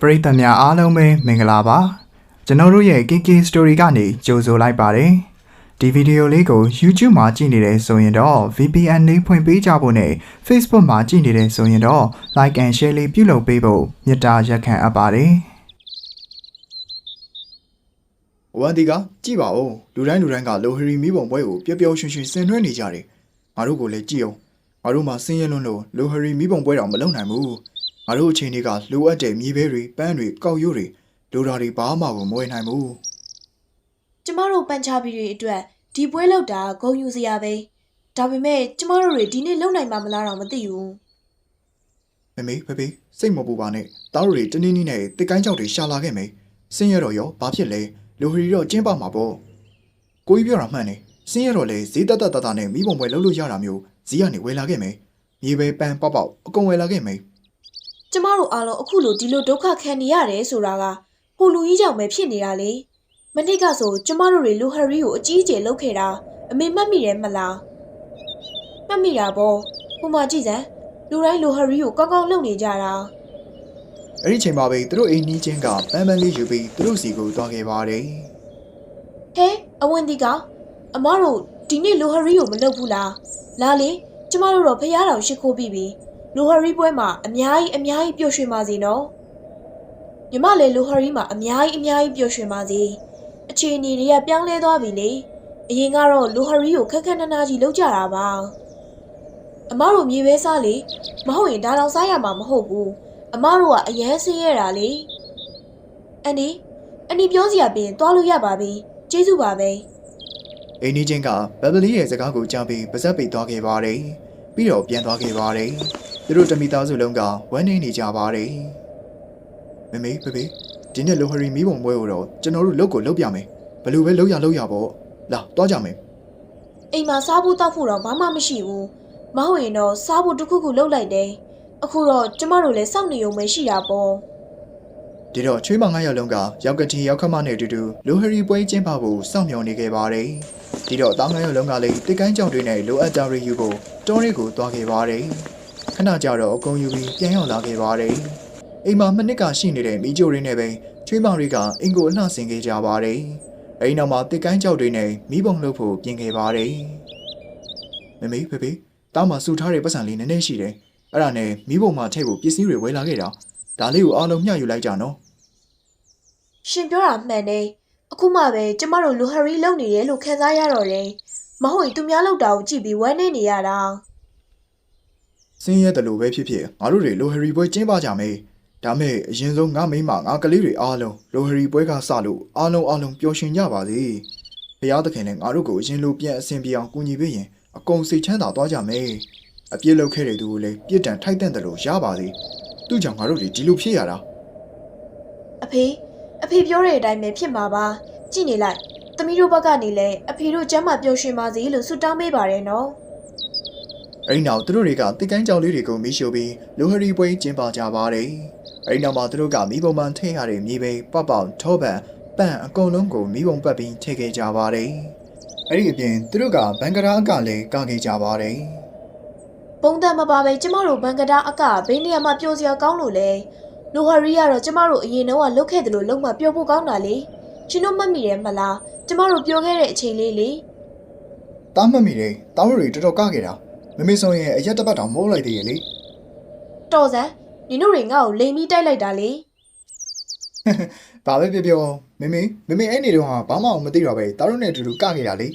ပရိသတ်များအားလုံးပဲမင်္ဂလာပါကျွန်တော်တို့ရဲ့ KK Story ကနေကြိုဆိုလိုက်ပါတယ်ဒီဗီဒီယိုလေးကို YouTube မှာကြည့်နေတယ်ဆိုရင်တော့ VPN လေးဖွင့်ပေးကြဖို့နဲ့ Facebook မှာကြည့်နေတယ်ဆိုရင်တော့ Like and Share လေးပြုလုပ်ပေးဖို့မေတ္တာရက်ခံအပ်ပါတယ်ဝမ်ဒီကကြည့်ပါဦးလူတိုင်းလူတိုင်းကလိုဟရီမီးပုံပွဲကိုပျော်ပျော်ရွှင်ရွှင်ဆင်နွှဲနေကြတယ်ငါတို့ကိုလည်းကြည့်အောင်ငါတို့မှဆင်းရဲလွန်းလို့လိုဟရီမီးပုံပွဲတော့မလုပ်နိုင်ဘူး ငါတို့အချိန်တွေကလိုအပ်တဲ့မြေပဲတွေပန်းတွေကောက်ရိုးတွေလိုတာတွေဘာမှကိုမဝယ်နိုင်ဘူးကျမတို့ပန်ချာဘီတွေအတွက်ဒီပွဲလောက်တာဂုံယူစရာပဲဒါပေမဲ့ကျမတို့တွေဒီနေ့လုံနိုင်မှာမလားတော့မသိဘူးမမေဖေဖေစိတ်မပူပါနဲ့တားတို့တွေတနည်းနည်းနဲ့တစ်ကိုင်းကြောက်တွေရှာလာခဲ့မယ်ဆင်းရဲတော့ရောဘာဖြစ်လဲလိုဟရီတော့ကျင်းပမှာပေါ့ကိုကြီးပြောတာမှန်တယ်ဆင်းရဲတော့လေဈေးတက်တက်တတနဲ့မီးပုံပွဲလုပ်လို့ရတာမျိုးဈေးကနေဝယ်လာခဲ့မယ်မြေပဲပန်းပေါက်ပေါက်အကုန်ဝယ်လာခဲ့မယ် ကျမတို့အားလုံးအခုလိုဒီလိုဒုက္ခခံနေရတယ်ဆိုတာကဟိုလူကြီးကြောင့်ပဲဖြစ်နေတာလေမနစ်ကဆိုကျမတို့တွေလူဟရီကိုအကြီးအကျယ်လုပ်ခဲ့တာအမေမှတ်မိတယ်မလားမှတ်မိတာပေါ့ဟိုမှာကြည့်စမ်းလူတိုင်းလူဟရီကိုကောင်းကောင်းလုပ်နေကြတာအဲ့ဒီချိန်မှာပဲသူတို့အိမ်နီးချင်းကပန်းပန်းလေးယူပြီးသူတို့စီကိုသွားခဲ့ပါတယ်ဟဲအဝန်ဒီကအမတို့ဒီနေ့လူဟရီကိုမလုပ်ဘူးလားလာလေကျမတို့တော့ဖះတော်ရှိခိုးပြီးပြီ လူဟရီပွဲမှာအများကြီးအများကြီးပျော်ရွှင်ပါစေနော်ညီမလည်းလူဟရီမှာအများကြီးအများကြီးပျော်ရွှင်ပါစေအခြေအနေတွေကပြောင်းလဲသွားပြီလေအရင်ကတော့လူဟရီကိုခက်ခက်နနာကြီးလုပ်ကြတာပါအမတို့မြေပဲစားလေမဟုတ်ရင်ဒါတော့စားရမှာမဟုတ်ဘူးအမတို့ကအရန်ဆင်းရဲတာလေအန်ဒီအန်ဒီပြောစရာပြင်သွားလို့ရပါပြီကျေးဇူးပါပဲအိမ်နီးချင်းကဘဘလီရဲ့စကားကိုကြားပြီးပါဇက်ပိတ်သွားခဲ့ပါတယ် ပြီးတော့ပြန်သွားခဲ့ပါတယ်သူတို့တမိသားစုလုံးကဝမ်းနေနေကြပါတယ်မမေဖေဖေဒီနေ့လိုဟရီမီးပုံပွဲကိုတော့ကျွန်တော်တို့လုပ်ကိုလုပ်ပြမယ်ဘယ်လိုပဲလုပ်ရလုပ်ရပေါ့လာတွားကြမယ်အိမ်မှာစားဖို့တောက်ဖို့တော့ဘာမှမရှိဘူးမဟုတ်ရင်တော့စားဖို့တစ်ခုခုလုပ်လိုက်တယ်အခုတော့ကျမတို့လည်းစောင့်နေုံပဲရှိတာပေါ့ဒီတော့ချွေးမငါးယောက်လုံးကရောက်ကတိရောက်ခမနဲ့အတူတူလိုဟရီပွဲကျင်းပဖို့စောင့်မျှော်နေခဲ့ပါတယ် ဒီတော့တားငါးယောက်လုံးကလည်းတစ်ကိုင်းကြောင်တွေနဲ့လိုအပ်တာတွေယူဖို့တောရီကိုသွားခဲ့ပါတယ်ခဏကြာတော့အကုန်ယူပြီးပြန်ရောက်လာခဲ့ပါတယ်အိမ်မှာမနစ်ကရှိနေတဲ့မိချိုတွေနဲ့ပဲချွေးမတွေကအင်ကိုအလှဆင်ခဲ့ကြပါတယ်အဲဒီနောက်မှာတစ်ကိုင်းကြောင်တွေနဲ့မိဘုံလုပ်ဖို့ပြင်ခဲ့ပါတယ်မမေဖေဖေတောင်းမှာစူထားတဲ့ပတ်စံလေးနည်းနည်းရှိတယ်အဲ့ဒါနဲ့မိဘုံမှာထည့်ဖို့ပစ္စည်းတွေဝယ်လာခဲ့တာဒါလေးကိုအားလုံးမျှယူလိုက်ကြနော်ရှင်ပြောတာမှန်တယ် အခုမှပဲကျမတို့လူဟရီလုံနေတယ်လို့ခံစားရတော့တယ်မဟုတ်ရင်သူများလောက်တာကိုကြည့်ပြီးဝမ်းနေနေရတာစင်းရဲတယ်လို့ပဲဖြစ်ဖြစ်ငါတို့တွေလိုဟရီပွဲကျင်းပကြမယ်ဒါမဲ့အရင်ဆုံးငါမိမငါကလေးတွေအားလုံးလိုဟရီပွဲကစလို့အားလုံးအားလုံးပျော်ရွှင်ကြပါစေဘုရားသခင်လည်းငါတို့ကိုအရင်လိုပြန်အဆင်ပြေအောင်ကူညီပေးရင်အကုန်စိတ်ချမ်းသာသွားကြမယ်အပြစ်လုပ်ခဲ့တဲ့သူကိုလည်းပြစ်ဒဏ်ထိုက်တဲ့တယ်လို့ရပါစေသူ့ကြောင့်ငါတို့တွေဒီလိုဖြစ်ရတာအဖေအ ဖေပြောတဲ့အတိုင်းပဲဖြစ်မှာပါကြည့်နေလိုက်သမီးတို့ဘက်ကနေလည်းအဖေတို့ကျမ်းမာပျော်ရွှင်ပါစေလို့ဆုတောင်းပေးပါတယ်နော်အဲဒီနောက်သူတို့တွေကတိတ်ကိုင်းကြောင်လေးတွေကိုမီးရှို့ပြီးလိုဟရီပွဲကျင်းပကြပါတယ်အဲဒီနောက်မှာသူတို့ကမိဘုံမှန်ထည့်ရတဲ့မြေပဲပောက်ပေါက်ထောပန်ပန့်အကုန်လုံးကိုမိဘုံပတ်ပြီးထည့်ခဲ့ကြပါတယ်အဲ့ဒီအပြင်သူတို့ကဘန်ကရာအကလည်းကခဲ့ကြပါတယ်ပုံတန်မပါပဲကျမတို့ဘန်ကဒါအကဘေးနေရာမှာပျော်စရာကောင်းလို့လေ လိုဟာရီကတော့ကျမတို့အရင်တော့ကလုတ်ခဲ့တယ်လို့လုံးဝပျော်ဖို့ကောင်းတာလေရှင်တို့မှတ်မိတယ်မလားကျမတို့ပျော်ခဲ့တဲ့အချိန်လေးလေတားမှတ်မိတယ်တားတို့တွေတော်တော်ကခဲ့တာမမေဆိုရင်အရက်တစ်ပတ်တောင်မိုးလိုက်သေးရဲ့လေတော်စံနင်တို့တွေငါ့ကိုလိမ်ပြီးတိုက်လိုက်တာလေဘာပဲပြောပြောမမေမမေအဲ့နေတော့ဟာဘာမှမသိတော့ပဲတားတို့နဲ့အတူတူကခဲ့တာလေ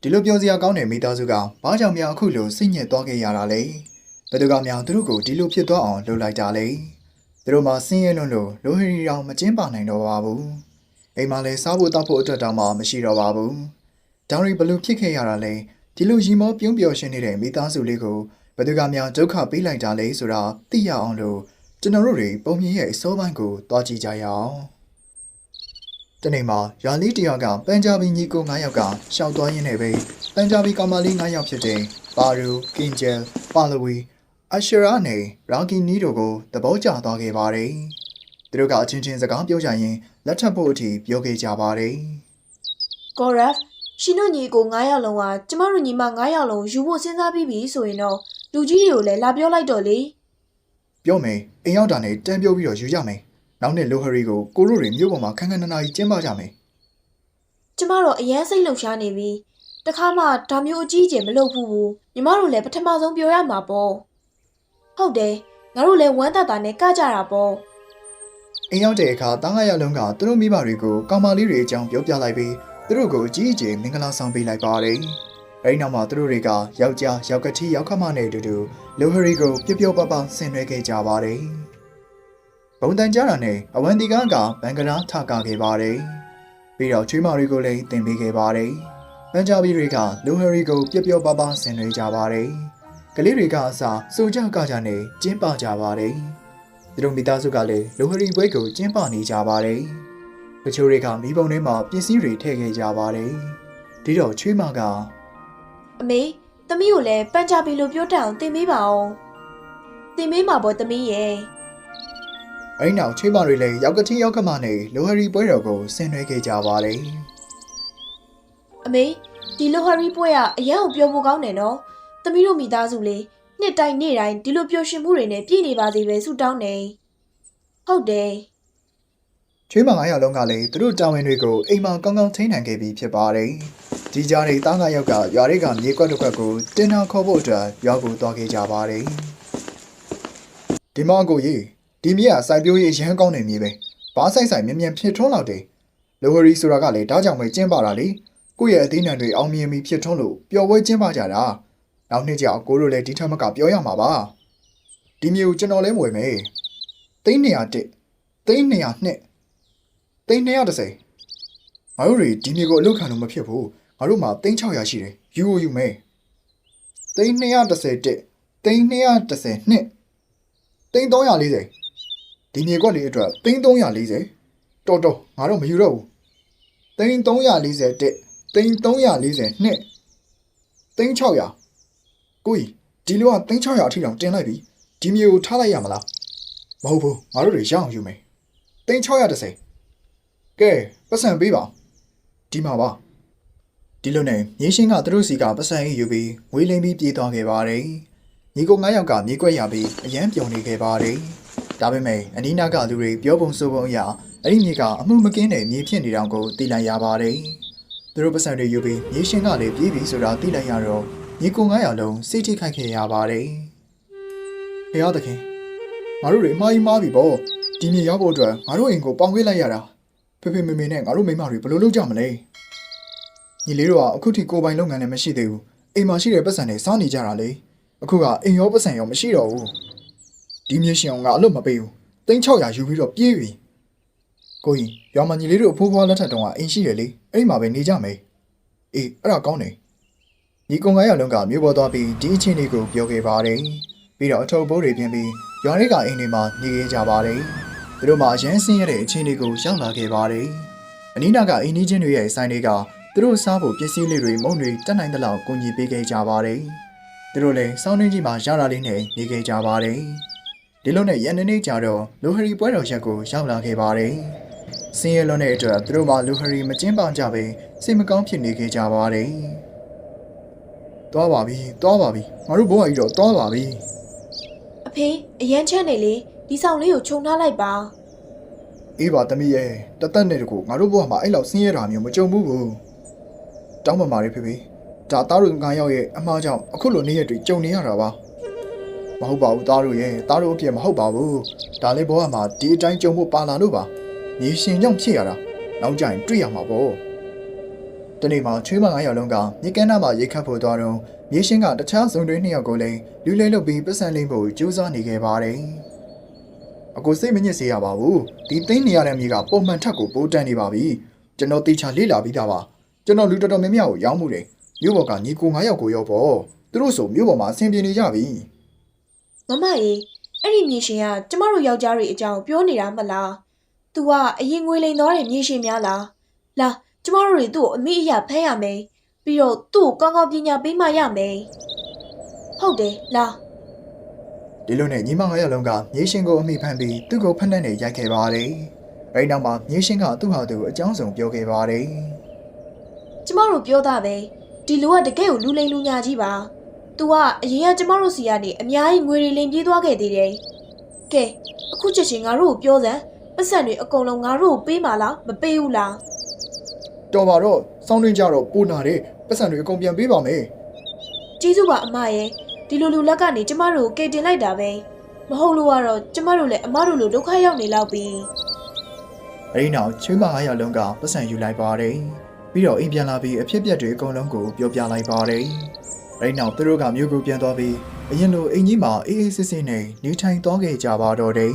ဒီလိုပြောစရာကောင်းတဲ့မိသားစုကဘာကြောင့်များအခုလိုစိတ်ညစ်သွားခဲ့ရတာလဲ ဘယ်သူကများသူတို့ကိုဒီလိုဖြစ်သွားအောင်လုပ်လိုက်တာလဲသူတို့မှဆင်းရဲလွန်းလို့လိုဟရီတောင်မကျင်းပနိုင်တော့ပါဘူးအိမ်မှာလည်းစားဖို့တောက်ဖို့အတွက်တောင်မှမရှိတော့ပါဘူးတောင်ရီဘလို့ဖြစ်ခဲ့ရတာလဲဒီလိုရီမောပြုံးပျော်ရှင်နေတဲ့မိသားစုလေးကိုဘယ်သူကများဒုက္ခပေးလိုက်တာလဲဆိုတာသိရအောင်လို့ကျွန်တော်တို့တွေပုံမြင်ရဲ့အစိုးပိုင်းကိုတွားကြည့်ကြရအောင်တနေ့မှာယာလီတယောက်ကပန်ဂျာဘီညီကို9ယောက်ကရှောက်သွားရင်းနဲ့ပဲပန်ဂျာဘီကောင်မလေး9ယောက်ဖြစ်တဲ့ပါရူကင်ဂျယ်ပါလဝီ အရှရာနဲ့ရာဂီနီတို့ကိုသဘောကျသွားခဲ့ပါတယ်။သူတို့ကအချင်းချင်းစကားပြောကြရင်လက်ထပ်ဖို့အထိပြောခဲ့ကြပါတယ်ကောရက်ရှင်တို့ညီကို9ယောက်လုံးကကျမတို့ညီမ9ယောက်လုံးယူဖို့စဉ်းစားပြီးပြီဆိုရင်တော့လူကြီးတွေကိုလည်းလာပြောလိုက်တော့လေ။ပြောမယ်အိမ်ရောက်တာနဲ့တန်းပြုတ်ပြီးတော့ယူကြမယ်နောက်နေ့လိုဟရီကိုကိုတို့တွေမြို့ပေါ်မှာခန်းခန်းနာနာကြီးကျင်းပကြမယ်ကျမတို့အရန်စိတ်လှုပ်ရှားနေပြီတခါမှဒါမျိုးအကြီးအကျယ်မလုပ်ဘူးဘူးညီမတို့လည်းပထမဆုံးပြောရမှာပေါ့ ဟုတ်တယ်ငါတို့လည်းဝမ်းသာတာနဲ့ကကြတာပေါ့အိမ်ရောက်တဲ့အခါတားငါရလုံးကသူတို့မိဘတွေကိုကောင်မလေးတွေအကြောင်းပြောပြလိုက်ပြီးသူတို့ကိုအကြီးအကျယ်မင်္ဂလာဆောင်ပေးလိုက်ပါတယ်အဲဒီနောက်မှာသူတို့တွေကယောက်ျားယောက်ကတိယောက်ခမနဲ့အတူတူလိုဟရီကိုပြပြပပဆင်နွှဲခဲ့ကြပါတယ်ဘုံတန်ကြတာနဲ့အဝန်ဒီကကဘန်ကလာထကခဲ့ပါတယ်ပြီးတော့ချွေးမတွေကိုလည်းတင်ပေးခဲ့ပါတယ်ပန်ဂျာဘီတွေကလိုဟရီကိုပြပြပပဆင်နွှဲကြပါတယ် ကလေးတွေကအစားစိုးကြကကြနဲ့ကျင်းပကြပါတယ်သူတို့မိသားစုကလည်းလိုဟရီပွဲကိုကျင်းပနေကြပါတယ်။တချို့တွေကမိဘုံထဲမှာပစ္စည်းတွေထည့်ခဲ့ကြပါတယ်။ဒီတော့ချွေးမကအမေသမီးကိုလည်းပန်ကြပြီလို့ပြောတတ်အောင်သင်ပေးပါအောင်သင်ပေးမှာပေါ့သမီးရဲ့အဲ့နောက်ချွေးမတွေလည်းရောက်ကတိရောက်ကမနဲ့လိုဟရီပွဲတော်ကိုဆင်နွှဲခဲ့ကြပါတယ်အမေဒီလိုဟာရီပွဲကအရန်ကိုပြောဖို့ကောင်းတယ်နော် သမီးတို့မိသားစုလေးနှစ်တိုင်းနေ့တိုင်းဒီလိုပျော်ရွှင်မှုတွေနဲ့ပြည့်နေပါစေပဲဆုတောင်းနေဟုတ်တယ်။ချွေးမ900လုံးကလည်းသူတို့တာဝန်တွေကိုအိမ်မှာကောင်းကောင်းထိန်းနိုင်ခဲ့ပြီးဖြစ်ပါတယ်။ဒီကြားတွေတားငါရောက်ကရွာတွေကမြေကွက်တစ်ခွက်ကိုတင်နာခေါ်ဖို့အတွက်ရွာကိုသွားခဲ့ကြပါတယ်။ဒီမောင်ကိုကြီးဒီမြေကစိုက်ပျိုးရေးရမ်းကောင်းနေမြေပဲ။ဘာဆိုင်ဆိုင်မြင်မြန်ဖြစ်ထွန်းလောက်တယ်။လိုဟရီဆိုတာကလည်းဒါကြောင့်ပဲကျင်းပါတာလေ။ကိုယ့်ရဲ့အသေးနံတွေအောင်မြင်ပြီးဖြစ်ထွန်းလို့ပျော်ပွဲကျင်းပကြတာ။ နောက်နှစ်ကြောင်ကိုတို့လည်းဒီထက်မကပြောရမှာပါ။ဒီမြေကိုကျွန်တော်လည်းမဝယ်မယ်။သိန်း201သိန်း202သိန်း230ငါတို့တွေဒီမြေကိုအလုခံလို့မဖြစ်ဘူးငါတို့မှာသိန်း600ရှိတယ်ယူကိုယူမယ်သိန်း231သိန်း232သိန်း340ဒီမြေကွက်လေးအတွက်သိန်း340တော်တော်ငါတို့မယူတော့ဘူးသိန်း341သိန်း342သိန်း600 ကိုကြီးဒီလိုကသိန်း600အထိတောင်တင်လိုက်ပြီဒီမြေကိုထားလိုက်ရမလားမဟုတ်ဘူးငါတို့တွေရအောင်ယူမယ်သိန်း630ကဲပတ်စံပေးပါဒီမှာပါဒီလိုနဲ့မြေရှင်းကသူတို့စီကပတ်စံရေးယူပြီးငွေလင်းပြီးပြေးသွားခဲ့ပါတယ်ညီကို9ယောက်ကမြေကွက်ရပြီးအရန်ပြုံနေခဲ့ပါတယ်ဒါပေမဲ့အနီးနားကလူတွေပြောပုံဆိုပုံအရအဲ့ဒီမြေကအမှုမကင်းတဲ့မြေဖြစ်နေတောင်ကိုသိလိုက်ရပါတယ်သူတို့ပတ်စံတွေယူပြီးမြေရှင်းကလည်းပြေးပြီးဆိုတာသိလိုက်ရတော့ ညီကို9ယောက်လုံးစိတ်ထိခိုက်ခဲ့ရပါတယ်ဖះသခင်ငါတို့တွေအမှားကြီးမှားပြီပေါ့ဒီမြေရောက်ဖို့အတွက်ငါတို့အိမ်ကိုပေါင်ခဲ့လိုက်ရတာဖေဖေမေမေနဲ့ငါတို့မိန်းမတွေဘယ်လိုလုပ်ကြမလဲညီလေးတို့ကအခုထိကိုယ်ပိုင်လုပ်ငန်းလည်းမရှိသေးဘူးအိမ်မှာရှိတဲ့ပတ်စံတွေစားနေကြတာလေအခုကအိမ်ရောပတ်စံရောမရှိတော့ဘူးဒီမြေရှင်အောင်ကအလုပ်မပေးဘူးသိန်း600ယူပြီးတော့ပြေးပြီကိုကြီးရွာမညီလေးတို့အဖိုးဖွားလက်ထက်တုန်းကအိမ်ရှိတယ်လေအဲ့ဒီမှာပဲနေကြမယ်အေးအဲ့ဒါကောင်းတယ် ညီကုံ900လုံးကမြို့ပေါ်သွားပြီးဒီအချင်းလေးကိုပြောခဲ့ပါတယ်ပြီးတော့အထုပ်ပိုးတွေပြင်ပြီးရွာတွေကအိမ်တွေမှာနေခဲ့ကြပါတယ်သူတို့မှရမ်းစင်းရတဲ့အခြေအနေကိုရောက်လာခဲ့ပါတယ်။အနီးနားကအိမ်နီးချင်းတွေရဲ့ဆိုင်တွေကသူတို့စားဖို့ပစ္စည်းလေးတွေမုံတွေတက်နိုင်တဲ့လောက်ကူညီပေးခဲ့ကြပါတယ်။သူတို့လည်းစောင်းနှင်းကြီးမှာရတာလေးနဲ့နေခဲ့ကြပါတယ်။ဒီလိုနဲ့ရန်နေနေကြတော့လူဟရီပွဲတော်ရက်ကိုရောက်လာခဲ့ပါတယ်။စင်းရဲလွန်တဲ့အတွက်သူတို့မှလူဟရီမကျင်းပကြပဲစိတ်မကောင်းဖြစ်နေခဲ့ကြပါတယ်။ သွားပါပြီ။သွားပါပြီ။ငါတို့ဘဝကြီးတော့သွားပါပြီ။အဖေအရန်ချမ်းနေလေဒီဆောင်လေးကိုခြုံထားလိုက်ပါအေးပါသမီးရဲ့တသက်နဲ့တကူငါတို့ဘဝမှာအဲ့လောက်ဆင်းရဲတာမျိုးမကြုံဘူးဘူးတောင်းပန်ပါလေဖေဖေဒါသားတို့ငါရောက်ရဲ့အမှားကြောင့်အခုလိုနေ့ရက်တွေကြုံနေရတာပါမဟုတ်ပါဘူးသားတို့ရဲ့သားတို့အပြစ်မဟုတ်ပါဘူးဒါလေးဘဝမှာဒီအတိုင်းကြုံဖို့ပါလာလို့ပါမြေရှင်ကြောင့်ဖြစ်ရတာနောက်ကြရင်တွေ့ရမှာပေါ့ တနေ့မှာချွေးမငါရောက်လုံးကမြေကမ်းနားမှာရိတ်ခတ်ဖို့သွားတော့မြေရှင်ကတခြားစုံတွေနှစ်ယောက်ကိုလည်းလူလဲလုပ်ပြီးပတ်စံလိမ့်ဖို့ကြိုးစားနေခဲ့ပါတယ်အကိုစိတ်မညစ်စေရပါဘူးဒီသိန်းနေရတဲ့မြေကပုံမှန်ထက်ကိုပိုးတန်းနေပါပြီကျွန်တော်တေချာလေ့လာပြီးသားပါကျွန်တော်လူတော်တော်များများကိုရောင်းမှုတယ်မြို့ပေါ်ကညီကို9ယောက်ကိုရောက်ပေါ့သူတို့ဆိုမြို့ပေါ်မှာအဆင်ပြေနေကြပြီမမရေအဲ့ဒီမြေရှင်ကကျမတို့ယောက်ျားတွေအကြောင်းပြောနေတာမလား။ तू ကအရင်ငွေလိန်သွားတဲ့မြေရှင်များလား။လာ ကျမတို့တွေသူ့ကိုအမိအယဖဲရမယ်။ပြီးတော့သူ့ကိုကောင်းကောင်းပညာပေးမှရမယ်။ဟုတ်တယ်လာဒီလိုနဲ့ညီမ9ယောက်လုံးကမြေရှင်ကိုအမိဖမ်းပြီးသူ့ကိုဖက်နှက်နေရိုက်ခဲ့ပါတယ်အဲဒီနောက်မှာမြေရှင်ကသူ့ဟာသူအကြောင်းစုံပြောခဲ့ပါတယ်ကျမတို့ပြောတာပဲဒီလူကတကယ်ကိုလူလိန်လူညာကြီးပါ။ तू ကအရင်ကကျမတို့စီကနေအများကြီးငွေတွေလိန်ပြေးသွားခဲ့သေးတယ်ကဲအခုချက်ချင်းငါတို့ကိုပြောစမ်းပတ်စံတွေအကုန်လုံးငါတို့ကိုပေးမလားမပေးဘူးလား တော်ပါတော့စောင်းတွင်းကြတော့ပိုနာတဲ့ပတ်စံတွေအကုန်ပြန်ပေးပါမယ်ကျေးဇူးပါအမရဲ့ဒီလိုလူလက်ကနေကျမတို့ကိုကယ်တင်လိုက်တာပဲမဟုတ်လို့ကတော့ကျမတို့လည်းအမတို့လိုဒုက္ခရောက်နေလောက်ပြီအဲဒီနောက်ချွေးမ900လုံးကပတ်စံယူလိုက်ပါတယ်ပြီးတော့အိမ်ပြန်လာပြီးအဖြစ်အပျက်တွေအကုန်လုံးကိုပြောပြလိုက်ပါတယ်အဲဒီနောက်သူတို့ကမြို့ကိုပြန်သွားပြီးအရင်လိုအိမ်ကြီးမှာအေးအေးဆေးဆေးနဲ့နေထိုင်သွားခဲ့ကြပါတော့တယ်